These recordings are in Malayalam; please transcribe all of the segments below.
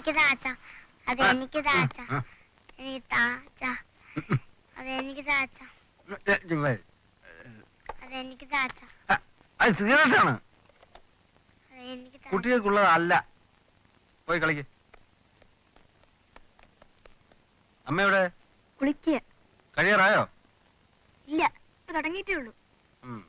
എനിക്ക് താച്ച അത് എനിക്ക് താച്ച എനിക്ക് താച്ച അത് എനിക്ക് താച്ച. അത് എനിക്ക് താച്ച അത് സിഗരറ്റാണ് അത് എനിക്ക് താച്ച കുട്ടികൾക്കുള്ളതല്ല. പോയി കളിക്ക്. അമ്മയുടെ കുളിക്കുക കഴിയാറായോ? ഇല്ല ഇപ്പൊ തുടങ്ങിയിട്ടേ ഉള്ളൂ ഉം.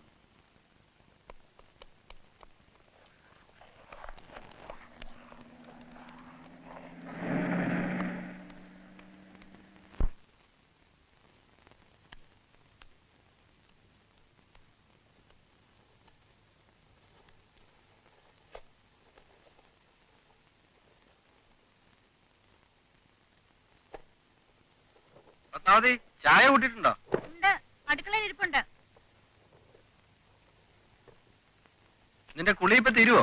പത്മാവതി ചായ കൂട്ടിട്ടുണ്ടോ ഉണ്ട്. അടുക്കളയിൽ ഇരിപ്പുണ്ട്. നിന്റെ കുളി ഇപ്പൊ തീരുവോ?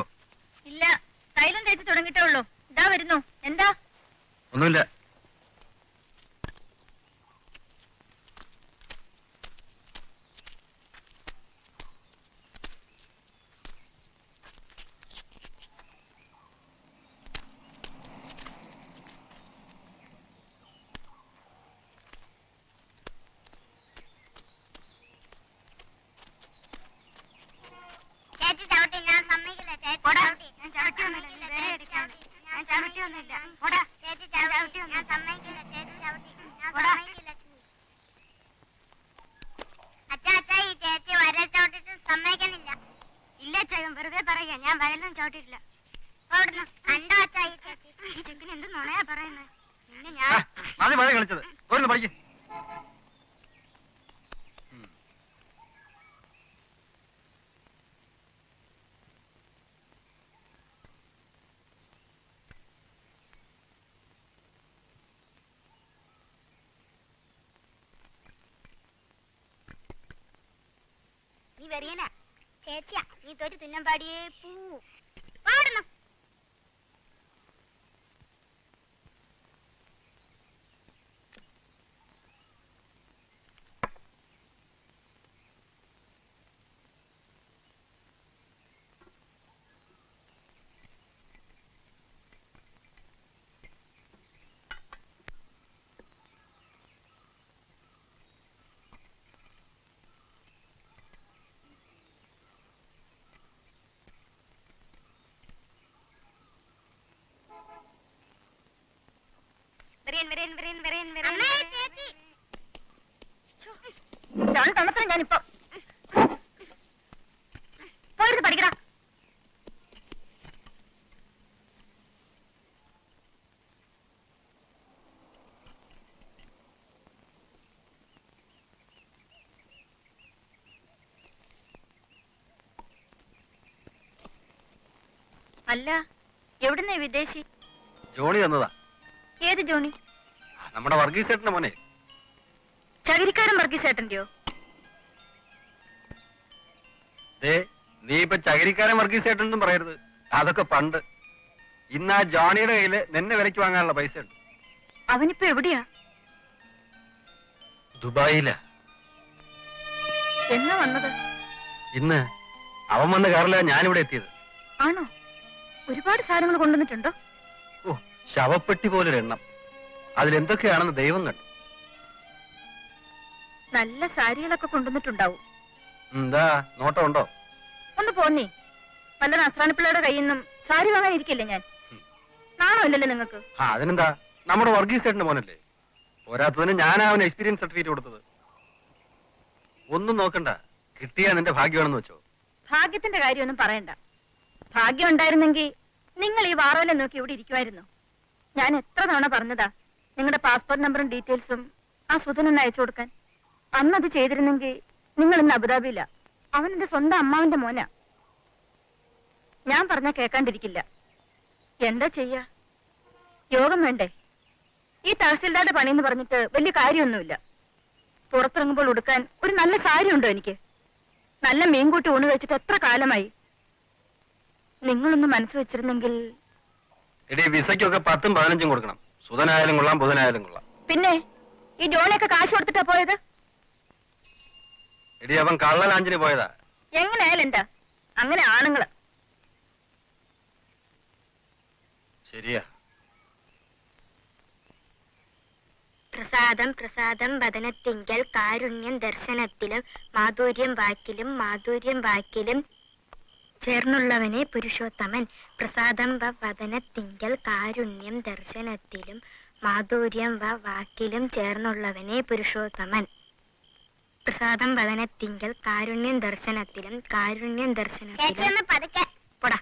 ഇല്ല. തൈലം തേച്ച് തുടങ്ങിട്ടേ ഉള്ളൂ. ഇതാ വരുന്നു. എന്താ? ഒന്നുമില്ല ചേച്ചി ചവിട്ടി ഞാൻ സമ്മതിക്കില്ല ചേച്ചി പോടാ. ചവിട്ടി ഞാൻ ചവിട്ടിയൊന്നുമില്ല. നീ വേറെ ചേച്ചി ഇരിക്കാൻ ചവിട്ടി. ഞാൻ ഞാൻ ചവിട്ടിയൊന്നുമില്ല. സമ്മതിക്കില്ല. പോടാ. ചേച്ചി ഞാൻ ചവിട്ടി ചവിട്ടിയൊന്നുമില്ല. ഞാൻ സമ്മതിക്കില്ല ചേച്ചി ചവിട്ടി ഞാൻ പോടാ. സമ്മതിക്കില്ല അച്ഛാ അച്ഛാ ഈ ചേച്ചി വര ചവിട്ടിട്ട് സമ്മതിക്കണില്ല ഇല്ല ചേട്ടൻ വെറുതെ പറയാ ഞാൻ വയലിലും ചവിട്ടിയിട്ടില്ല അവിടുന്ന് കണ്ടോ അച്ഛാ ഈ ചേച്ചി ഈ ചെക്കൻ എന്ത് നുണയാ പറയുന്നത് പിന്നെ ആ, ഞാൻ മതി മതി കളിച്ചത് ഒരു പഠിക്ക് നീ വരിയനാ. ചേച്ചിയാ നീ തോറ്റ് തിന്നാൻ പാടിയേ പൂ. ഞാനിപ്പോ. പോയിരുന്നു പഠിക്കടാ അല്ല എവിടുന്നേ വിദേശി? ജോണി തന്നതാ. ഏത് ജോണി? നമ്മുടെ വർഗീസ് ചേട്ടന്റെ മോനെ. ചകിരിക്കാരൻ വർഗീസേട്ടന്റെയോ ദേ നീ ഇപ്പൊ ചകിരിക്കാരൻ വർഗീസ് ചേട്ടൻ പറയരുത്. അതൊക്കെ പണ്ട്. ഇന്ന് ആ ജോണിയുടെ കയ്യിൽ നിന്നെ വിലക്ക് വാങ്ങാനുള്ള പൈസ ഉണ്ട് അവനിപ്പോ എവിടെയാ? ദുബായില. എന്നാ വന്നത്? ഇന്ന് അവൻ വന്ന് കയറില്ല ഞാനിവിടെ എത്തിയത്. ആണോ? ഒരുപാട് സാധനങ്ങൾ കൊണ്ടുവന്നിട്ടുണ്ടോ? ശവപ്പെട്ടി പോലൊരു എണ്ണം അതിലെന്തൊക്കെയാണെന്ന് ദൈവം കണ്ടു. നല്ല സാരികളൊക്കെ കൊണ്ടുവന്നിട്ടുണ്ടാവും. എന്താ നോട്ടം ഉണ്ടോ ഒന്ന് പോന്നേ. വല്ല നസ്രാണിപ്പിള്ളയുടെ കയ്യിൽ നിന്നും സാരി വാങ്ങാൻ ഇരിക്കില്ലേ ഞാൻ? നാണമല്ലേ നാണോ ഇല്ലല്ലോ നിങ്ങൾക്ക്? ആ അതിനെന്താ? നമ്മുടെ വർഗീസ് ചേട്ടന്റെ മോനല്ലേ? പോരാത്തതിന് ഞാനാ അവന് എക്സ്പീരിയൻസ് സർട്ടിഫിക്കറ്റ് കൊടുത്തത്. ഒന്നും നോക്കണ്ട. കിട്ടിയാ നിന്റെ ഭാഗ്യമാണെന്ന് വെച്ചോ. ഭാഗ്യത്തിന്റെ കാര്യമൊന്നും പറയണ്ട. ഭാഗ്യം ഉണ്ടായിരുന്നെങ്കിൽ നിങ്ങൾ ഈ വാറോലെ നോക്കി ഇവിടെ ഇരിക്കുമായിരുന്നു. ഞാൻ എത്ര തവണ പറഞ്ഞതാ നിങ്ങളുടെ പാസ്പോർട്ട് നമ്പറും ഡീറ്റെയിൽസും ആ സുധനൊന്ന് അയച്ചു കൊടുക്കാൻ. അന്ന് അത് ചെയ്തിരുന്നെങ്കിൽ നിങ്ങൾ ഇന്ന് അബുദാബിയില്ല അവൻ എന്റെ സ്വന്തം അമ്മാവിന്റെ മോനാ. ഞാൻ പറഞ്ഞ കേൾക്കാണ്ടിരിക്കില്ല എന്താ ചെയ്യാ? യോഗം വേണ്ടേ? ഈ തഹസിൽദാരുടെ പണിയെന്ന് പറഞ്ഞിട്ട് വലിയ കാര്യമൊന്നുമില്ല. പുറത്തിറങ്ങുമ്പോൾ ഉടുക്കാൻ ഒരു നല്ല സാരി ഉണ്ടോ എനിക്ക്? നല്ല മീൻകൂട്ടി ഊണ് കഴിച്ചിട്ട് എത്ര കാലമായി? നിങ്ങളൊന്ന് മനസ്സ് വെച്ചിരുന്നെങ്കിൽ എടീ വിസയ്ക്കൊക്കെ പത്തും പതിനഞ്ചും കൊടുക്കണം. സുധനായാലും കൊള്ളാം ബുധനായാലും കൊള്ളാം. പിന്നെ ഈ ജോണിയൊക്കെ കാശ് കൊടുത്തിട്ടാ പോയത്? എടീ അവൻ കള്ളലാഞ്ചിന് പോയതാ. എങ്ങനെയായാലും എന്താ? അങ്ങനെ ആണുങ്ങൾ. ശരിയാ. പ്രസാദം പ്രസാദം വദനത്തിങ്കൽ കാരുണ്യം ദർശനത്തിലും മാധുര്യം വാക്കിലും മാധുര്യം വാക്കിലും ചേർന്നുള്ളവനെ പുരുഷോത്തമൻ. പ്രസാദം വ വദനത്തിങ്കൽ കാരുണ്യം ദർശനത്തിലും മാധുര്യം വ വാക്കിലും ചേർന്നുള്ളവനെ പുരുഷോത്തമൻ. പ്രസാദം വദനത്തിങ്കൽ കാരുണ്യം ദർശനത്തിലും കാരുണ്യം ദർശനത്തിലും പോടാ.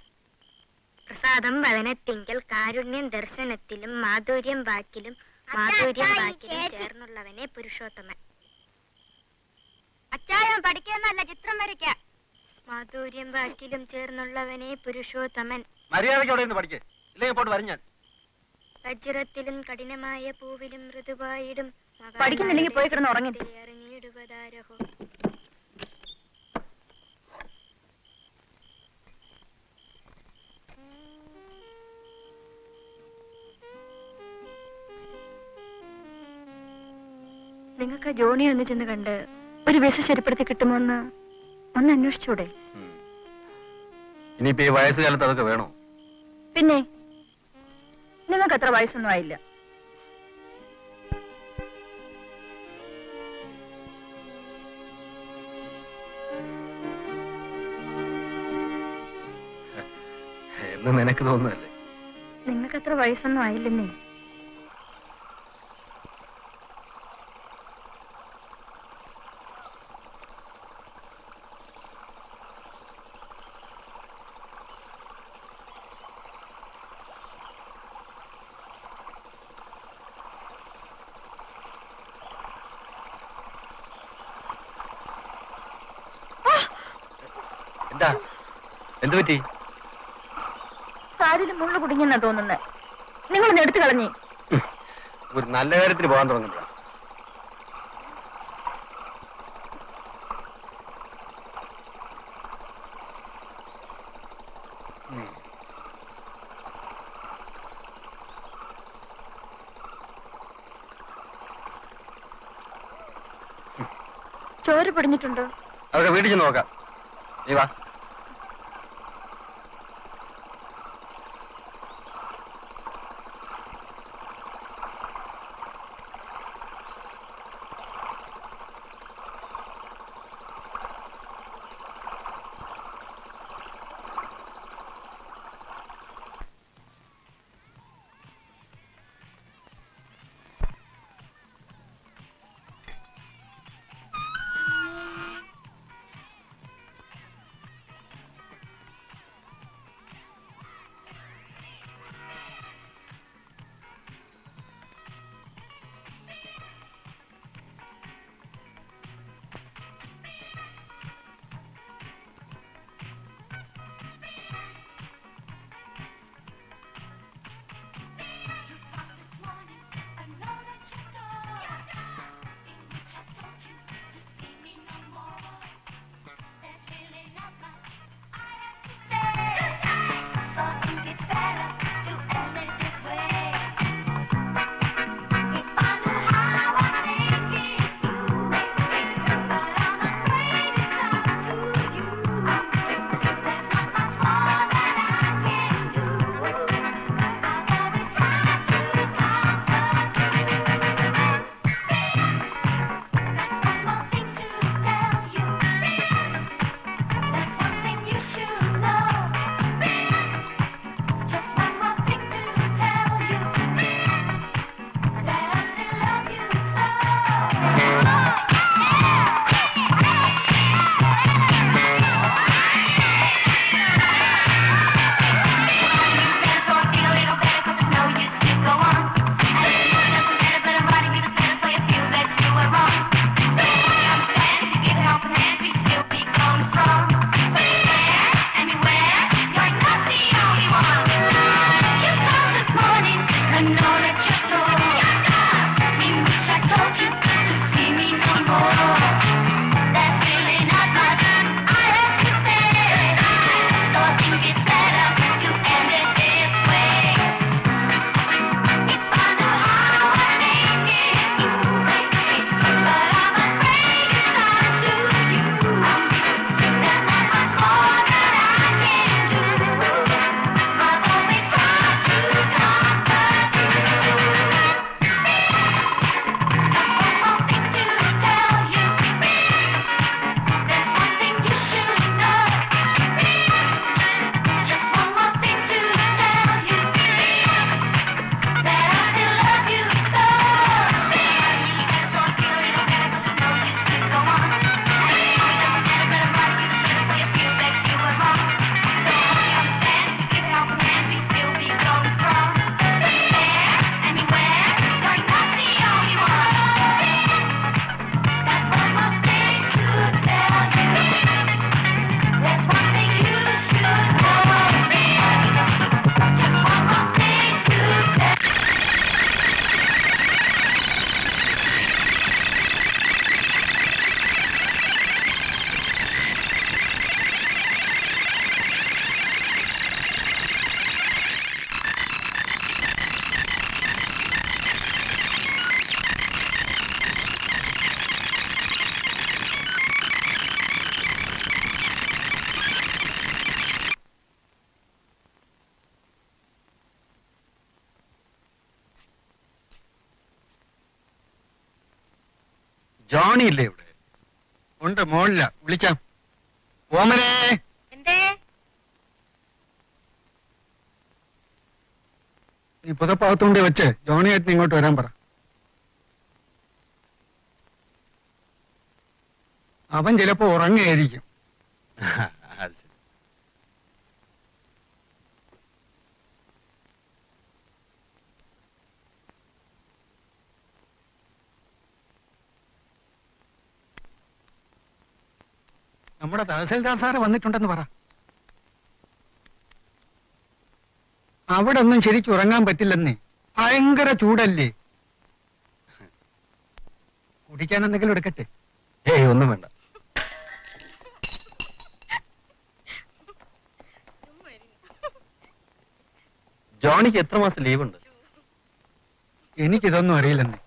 പ്രസാദം വദനത്തിങ്കൽ കാരുണ്യം ദർശനത്തിലും മാധുര്യം വാക്കിലും മാധുര്യം വാക്കിലും ചേർന്നുള്ളവനെ പുരുഷോത്തമൻ. അച്ചായം പഠിക്കുന്നല്ല ചിത്രം വരയ്ക്ക. മാധുര്യം വാക്കിലും ചേർന്നുള്ളവനെ പുരുഷോത്തമൻ. മര്യാദയ്ക്ക് അവിടെ നിന്ന് പഠിക്കേ. ഇല്ലെങ്കിൽ പോട്ട് വരും ഞാൻ. വജ്രത്തിലും കഠിനമായ പൂവിലും മൃദുവായിടും പഠിക്കുന്നില്ലെങ്കിൽ പോയി കിടന്ന് ഉറങ്ങി. അറിഞ്ഞിടുവതാരഹോ നിങ്ങൾക്ക് ജോണിയെ ജോണി ഒന്ന് ചെന്ന് കണ്ട് ഒരു വിശ ശരിപ്പെടുത്തി കിട്ടുമോന്ന് ഒന്ന് അന്വേഷിച്ചൂടെ. ഇനിയിപ്പോ ഈ വയസ്സുകാലത്ത് അതൊക്കെ വേണോ? പിന്നെ നിങ്ങൾക്ക് അത്ര വയസ്സൊന്നും ആയില്ല. എന്ന് നിനക്ക് തോന്നുന്നല്ലേ നിങ്ങൾക്ക് അത്ര വയസ്സൊന്നും ആയില്ലെന്നേ എന്താ എന്തു പറ്റി? സാരിയിൽ മുള്ളു കുടുങ്ങിയെന്നാ തോന്നുന്നത് നിങ്ങളൊന്ന് എടുത്തു കളഞ്ഞേ. ഒരു നല്ല കാര്യത്തിന് പോകാൻ തുടങ്ങുമ്പോഴാ ഉം. ചോര പൊടിഞ്ഞിട്ടുണ്ടോ? അവിടെ വീട്ടിൽ ചെന്ന് നോക്കാം. നീ വാ. ജോണി ഇല്ലേ ഇവിടെ? ഉണ്ട് മോളില്ല വിളിക്കാം. ഓമനേ. എന്തേ? നീ പുതപ്പകത്തുകൊണ്ട് വെച്ച് ജോണിയായിട്ട് ഇങ്ങോട്ട് വരാൻ പറ. അവൻ ചിലപ്പോ ഉറങ്ങായിരിക്കും അത് ശരി നമ്മുടെ തഹസിൽദാർ സാറ് വന്നിട്ടുണ്ടെന്ന് പറ. അവിടെ ഒന്നും ശരിക്കും ഉറങ്ങാൻ പറ്റില്ലെന്നേ. ഭയങ്കര ചൂടല്ലേ? കുടിക്കാൻ എന്തെങ്കിലും എടുക്കട്ടെ? ഏയ് ഒന്നും വേണ്ട. ജോണിക്ക് എത്ര മാസം ലീവ് ഉണ്ട് എനിക്കിതൊന്നും അറിയില്ലെന്നേ.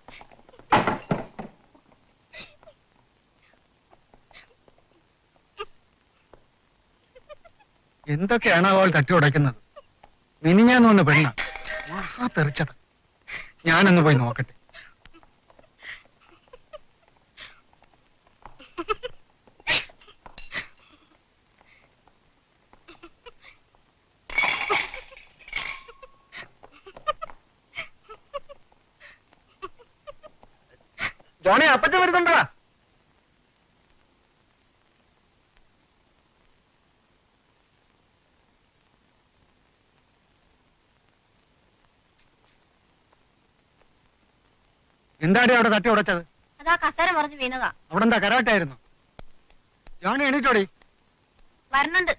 എന്തൊക്കെയാണ് അവൾ തട്ടി ഉടയ്ക്കുന്നത്? മിനിഞ്ഞാന്ന് വന്ന പെണ്ണ മഹാ തെറിച്ചത് ഞാനൊന്ന് പോയി നോക്കട്ടെ. ജോണി അപ്പച്ച വരുന്നുണ്ടാ? എന്താടി അവിടെ തട്ടി ഉടച്ചത്? അതാ കസേര മറിഞ്ഞു വീണതാ. അവിടെ എന്താ കരാട്ടായിരുന്നു ജോണി എണീറ്റോടി. വരണുണ്ട്.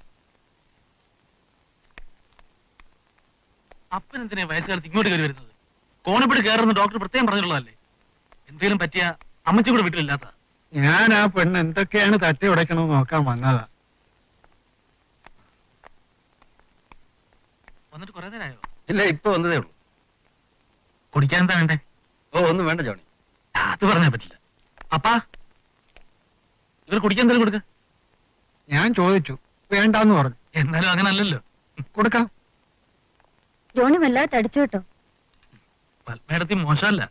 അപ്പനെന്തിനെ വയസ്സുകാലത്ത് ഇങ്ങോട്ട് കയറി വരുന്നത്? കോണിപ്പിടി കയറുന്ന ഡോക്ടർ പ്രത്യേകം പറഞ്ഞിട്ടുള്ളതല്ലേ എന്തെങ്കിലും പറ്റിയ അമ്മച്ചി കൂടെ വീട്ടിലില്ലാത്ത. ഞാൻ ആ പെണ്ണ് എന്തൊക്കെയാണ് തട്ടി ഉടയ്ക്കണമെന്ന് നോക്കാൻ വന്നതാ. വന്നിട്ട് കുറെ നേരമായോ? ഇല്ല ഇപ്പൊ വന്നതേ ഉള്ളൂ. കുടിക്കാൻ എന്താ വേണ്ടേ? ഓ ഒന്നും വേണ്ട ജോണി. അത് പറഞ്ഞാ പറ്റില്ല. അപ്പാ ഇവർ കുടിക്കാൻ എന്തെങ്കിലും കൊടുക്ക. ഞാൻ ചോദിച്ചു. വേണ്ടാന്ന് പറഞ്ഞു. എന്നാലും അങ്ങനെ അല്ലല്ലോ കൊടുക്കാം. ജോണി വല്ലാതെ അടിച്ചു കേട്ടോ. പത്മേടത്തി മോശമല്ല.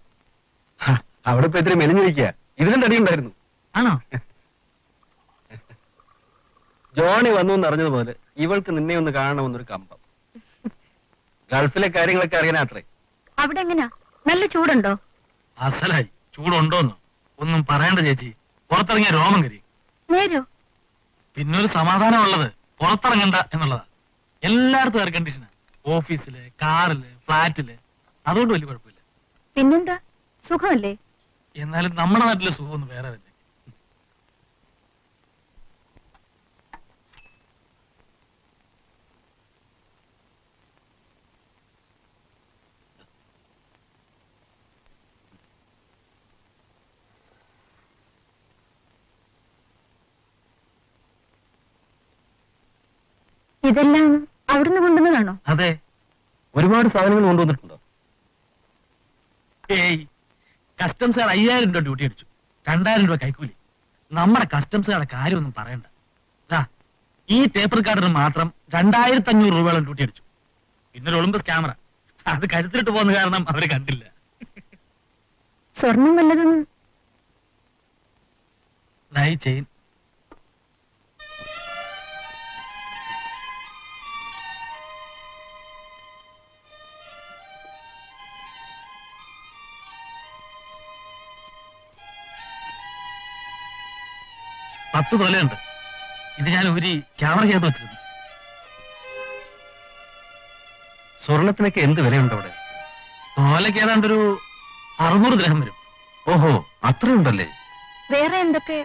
അവിടെ ഇപ്പൊ ഇത്തിരി മെലിഞ്ഞിരിക്കുക ഇതിലും തടിയുണ്ടായിരുന്നു. ആണോ? ജോണി വന്നു എന്ന് അറിഞ്ഞതുപോലെ ഇവൾക്ക് നിന്നെ ഒന്ന് കാണണമെന്നൊരു കമ്പം. ഗൾഫിലെ കാര്യങ്ങളൊക്കെ അറിയാനാത്രേ. അവിടെ എങ്ങനാ? നല്ല ചൂടുണ്ടോ? അസലായി. ചൂടുണ്ടോന്ന്. ഒന്നും പറയണ്ട ചേച്ചി. പുറത്തിറങ്ങിയ രോമം കരി. നേരോ പിന്നൊരു സമാധാനമുള്ളത് പുറത്തിറങ്ങണ്ട എന്നുള്ളതാ. എല്ലായിടത്തും എയർ കണ്ടീഷനാ ഓഫീസിൽ കാറിൽ ഫ്ലാറ്റിൽ. അതുകൊണ്ട് വലിയ കുഴപ്പമില്ല. പിന്നെന്താ? സുഖമല്ലേ? എന്നാലും നമ്മുടെ നാട്ടിലെ സുഖമൊന്നും വേറെ തന്നെ ഇതെല്ലാം അവിടുന്ന് കൊണ്ടുവന്നതാണോ? അതെ. ഒരുപാട് സാധനങ്ങൾ കൊണ്ടുവന്നിട്ടുണ്ടോ? ഏയ്. കസ്റ്റംസുകാർ അയ്യായിരം രൂപ ഡ്യൂട്ടി അടിച്ചു. രണ്ടായിരം രൂപ കൈക്കൂലി. നമ്മുടെ കസ്റ്റംസുകാരുടെ കാര്യമൊന്നും പറയണ്ട. ദാ, ഈ പേപ്പർ കാർഡിന് മാത്രം രണ്ടായിരത്തി അഞ്ഞൂറ് രൂപയോളം ഡ്യൂട്ടി അടിച്ചു. ഇന്നലെ ഒളിമ്പസ് ക്യാമറ അത് കരുത്തിലിട്ട് പോകുന്ന കാരണം അവർ കണ്ടില്ല. സ്വർണം വല്ലതും ദാ ഈ ചെയിൻ പത്ത് തൊലയുണ്ട് ഇത് ഞാൻ ഊരി ക്യാമറയ്ക്കകത്ത് വെച്ചിരുന്നു. സ്വർണത്തിനൊക്കെ എന്ത് വിലയുണ്ട് അവിടെ? തോലയ്ക്ക് ഏതാണ്ട് ഒരു അറുന്നൂറ് ഗ്രഹം വരും. ഓഹോ അത്രയുണ്ടല്ലേ? വേറെ എന്തൊക്കെ?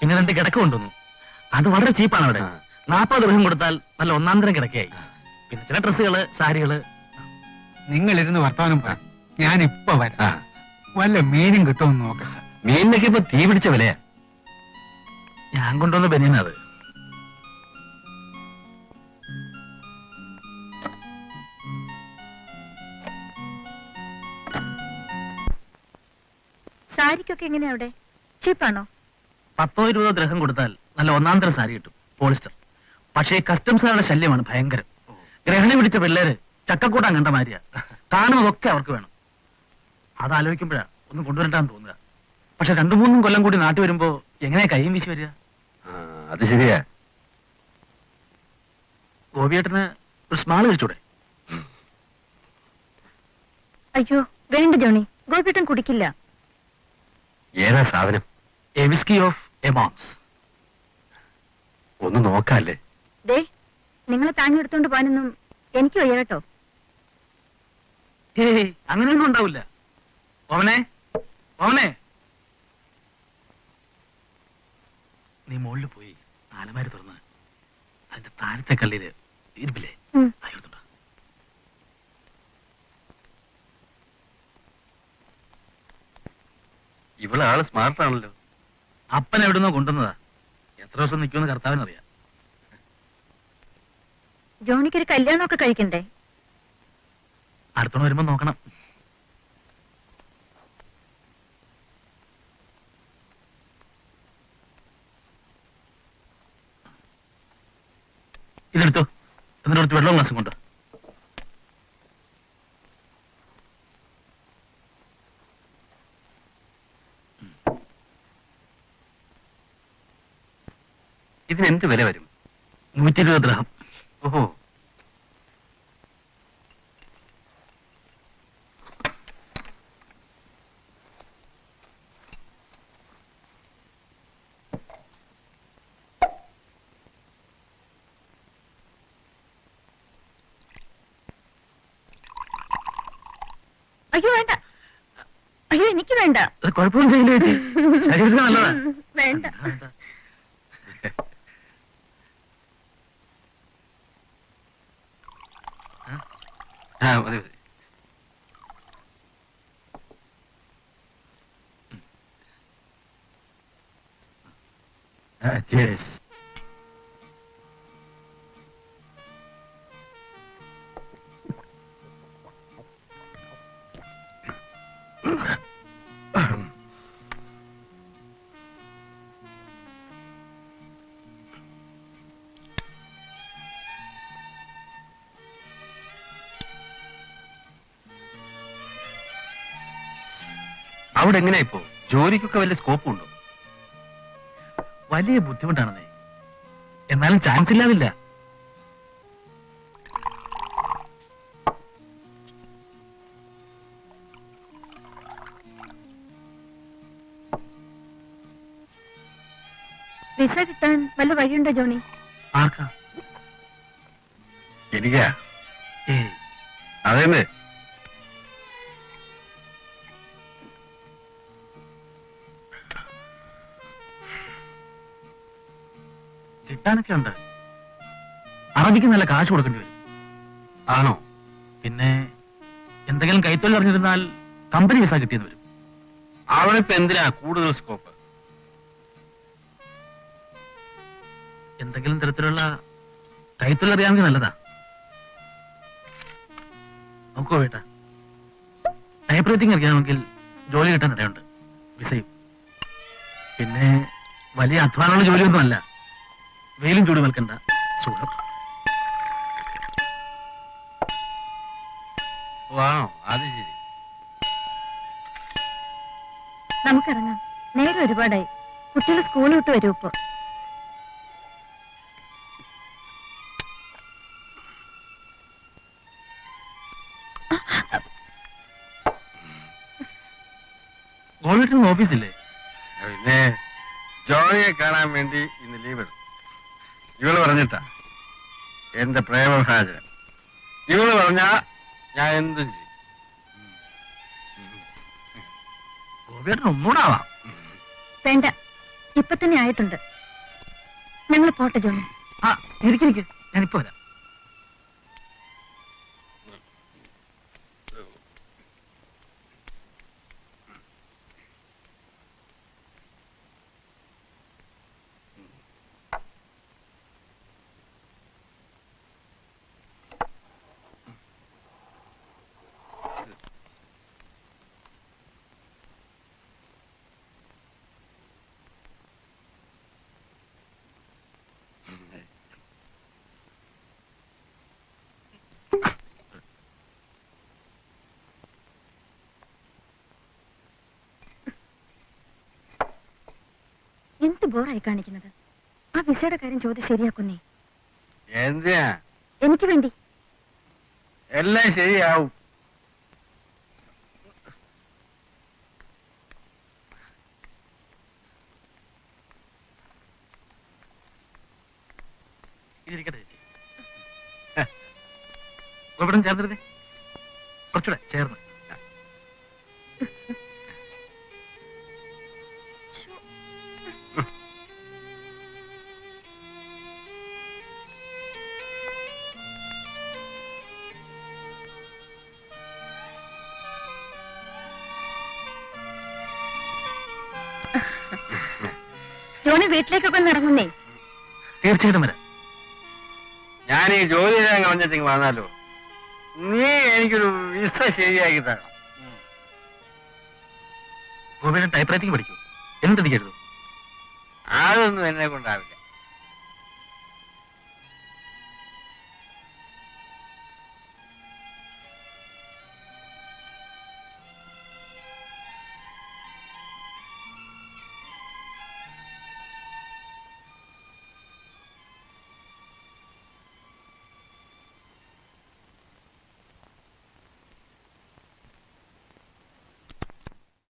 പിന്നെ രണ്ട് കിടക്ക കൊണ്ടുവന്നു. അത് വളരെ ചീപ്പാണ് അവിടെ. നാൽപ്പത് ഗ്രഹം കൊടുത്താൽ നല്ല ഒന്നാം തരം കിടക്കയായി. പിന്നെ ചില ഡ്രസ്സുകൾ സാരികൾ. നിങ്ങൾ ഇരുന്ന് വർത്തമാനം പറ. ഞാൻ ഇപ്പൊ വരാം വല്ല മീനും കിട്ടുമെന്ന് നോക്കാം. മീനിനൊക്കെ ഇപ്പൊ തീ പിടിച്ച വിലയാ. ഞാൻ കൊണ്ടുവന്ന ബനിയനത് സാരിക്കൊക്കെ എങ്ങനെയാ അവിടെ? ചീപ്പാണോ? പത്തോ ഇരുപതോ ഗ്രഹം കൊടുത്താൽ നല്ല ഒന്നാം തരം സാരി കിട്ടും പോളിസ്റ്റർ. പക്ഷേ കസ്റ്റംസുകാരുടെ ശല്യമാണ് ഭയങ്കര. ഗ്രഹണി പിടിച്ച പിള്ളേര് ചക്കക്കൂട്ടാൻ കണ്ട മാതിരിയാ. കാണുന്നതൊക്കെ അവർക്ക് വേണം. അത് ആലോചിക്കുമ്പോഴാ ഒന്ന് കൊണ്ടുവരട്ടാന്ന് തോന്നുക. പക്ഷെ രണ്ടു മൂന്നും കൊല്ലം കൂടി നാട്ടിൽ വരുമ്പോ എങ്ങനെയാ കൈയും വീശി വരിക? ആ, അത് ശരിയാ. ഗോപിയേട്ടന് ഒരു സ്മാൾ കഴിച്ചൂടെ അയ്യോ വേണ്ട ജോണി. ഗോപിയേട്ടൻ കുടിക്കില്ല. ഏതാ സാധനം? എവിസ്കി ഓഫ് എമോൺസ് ഒന്ന് നോക്കാല്ലേ? ദേ നിങ്ങളെ താങ്ങിയെടുത്തോണ്ട് പോകാനൊന്നും എനിക്ക് വയ്യ കേട്ടോ. ഏയ് അങ്ങനെയൊന്നും ഉണ്ടാവില്ല. ഓവനെ ഓമനെ. നീ മുകളിൽ പോയി ആലമാരി തുറന്ന് അതിന്റെ താഴത്തെ കള്ളിയിൽ ഇരുപ്പില്ലേ വാ. ഇവൾ ആൾ സ്മാർട്ടാണല്ലോ. അപ്പൻ എവിടുന്നോ കൊണ്ടുവന്നതാ. എത്ര ദിവസം നിൽക്കുമെന്ന് കർത്താവിനറിയാം. ജോണിക്കൊരു കല്യാണമൊക്കെ കഴിക്കണ്ടേ? അടുത്തോണം വരുമ്പോ നോക്കണം. ഇതെടുത്തോ. കുറച്ച് വെള്ളം ഗ്ലാസും കൊണ്ടോ. ഇതിന് എന്ത് വില വരും? നൂറ്റി ഇരുപത് ദ്രഹം ഓഹോ. അയ്യോ വേണ്ട. അയ്യോ എനിക്ക് വേണ്ട. അത് കുഴപ്പമൊന്നും ചെയ്യില്ല ചേച്ചി. ശരീരത്തിന് നല്ലതാ. ഉം, വേണ്ട. ആ മതി മതി. ആ, cheers. അവിടെ എങ്ങനെയാ ഇപ്പോ? ജോലിക്കൊക്കെ വലിയ സ്കോപ്പ് ഉണ്ടോ? വലിയ ബുദ്ധിമുട്ടാണെന്നേ. എന്നാലും ചാൻസ് ഇല്ലാതില്ല. വിസ കിട്ടാൻ വല്ല വഴിയുണ്ടോ ജോണി? ആർക്കാ? എനിക്കാ? അതന്നെ. കിട്ടാനൊക്കെ ഉണ്ട്. അറബിക്ക് നല്ല കാശ് കൊടുക്കേണ്ടി വരും. ആണോ? പിന്നെ എന്തെങ്കിലും കൈത്തൊഴിൽ അറിഞ്ഞിരുന്നാൽ കമ്പനി വിസ കിട്ടിയെന്ന് വരും. അവിടെ ഇപ്പൊ എന്തിനാ കൂടുതൽ സ്കോപ്പ് എന്തെങ്കിലും തരത്തിലുള്ള കൈത്തൊഴിൽ അറിയാമെങ്കിൽ നല്ലതാ. നോക്കോ വേട്ട ടൈപ്പ് റൈറ്റിംഗ് അറിയാമെങ്കിൽ ജോലി കിട്ടാൻ ഇടയുണ്ട്. വിസയും. പിന്നെ വലിയ അധ്വാനമുള്ള ജോലിയൊന്നും അല്ല. വെയിലും ചൂട് നിൽക്കണ്ട. സുഖം. അത് ശരി. നമുക്കിറങ്ങാം. നേരെ ഒരുപാടായി. കുട്ടികൾ സ്കൂളിൽ വിട്ട് വരും ഇപ്പൊ ഗോൾഡിന് ഓഫീസില്ലേ? പിന്നെ ജോണിയെ കാണാൻ വേണ്ടി ഇന്ന് ലീവ് എടുത്തു. ഇവൾ പറഞ്ഞിട്ടാ എന്റെ പ്രേമഭാചനം ഇവൾ പറഞ്ഞാ ഞാൻ എന്തും ചെയ്യും. ഗോപിയേട്ടൻ വേണ്ട. ഇപ്പൊ തന്നെ ആയിട്ടുണ്ട്. ഞങ്ങൾ പോട്ടെ ജോണി ആ ഇരിക്കും. ഞാനിപ്പോ വരാം. ബോറായി കാണിക്കുന്നത് ആ വിസയുടെ കാര്യം ചോദ്യം ശരിയാക്കുന്നേ എന്തിനാ എനിക്ക് വേണ്ടി എല്ലാം ശരിയാവും ഇതിരിക്കട്ടെ ചേച്ചി ഇവിടെ ചേർന്നിരുന്നേ കുറച്ചുകൂടെ ചേർന്ന് ജോണി വീട്ടിലേക്കൊക്കെ ഇറങ്ങുന്നേ. തീർച്ചയായിട്ടും വരാം. ഞാൻ ഈ ജോലി ചെയ്യാൻ കളഞ്ഞിട്ട് വന്നാലോ? നീ എനിക്കൊരു വിസ ശരിയാക്കി തരണം. ഗോപിയുടെ ടൈപ്പ് റൈറ്റിംഗ് പഠിക്കൂ. എന്നിട്ട് എഴുതും അതൊന്നും എന്നെ കൊണ്ടാവില്ല.